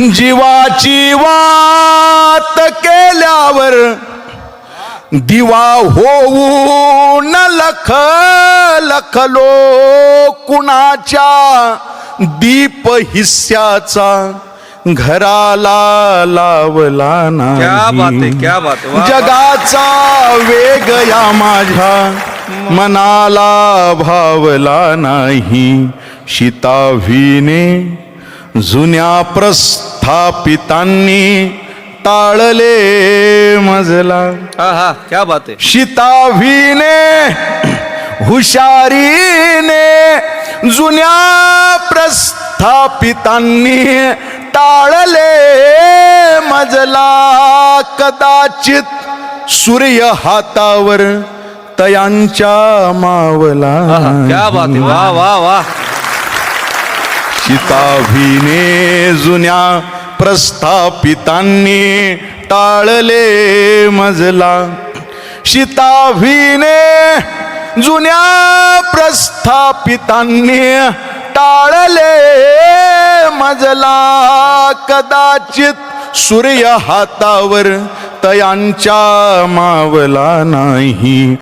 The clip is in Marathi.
जीवाची वात केल्यावर दिवा होऊ न लख लखलो कुणाच्या दीप हिस्साचा घराला लावला क्या बात आहे नाही. जगाचा वेग या माझ्या मनाला भावला नाही. शितावीने जुन्या प्रस्थापितांनी टाळले मजला. क्या बात आहे. शितावीने हुशारीने जुन्या प्रस्थापितांनी टाळले मजला. कदाचित सूर्य हातावर तयांच्या मावला. क्या बात वा वा वा. शिताभीने जुन्या प्रस्थापितांनी टाळले मजला. शिताभीने जुन्या प्रस्थापितांनी टाळले मजला. कदाचित सूर्य हातावर तयांच्या मावला नाही.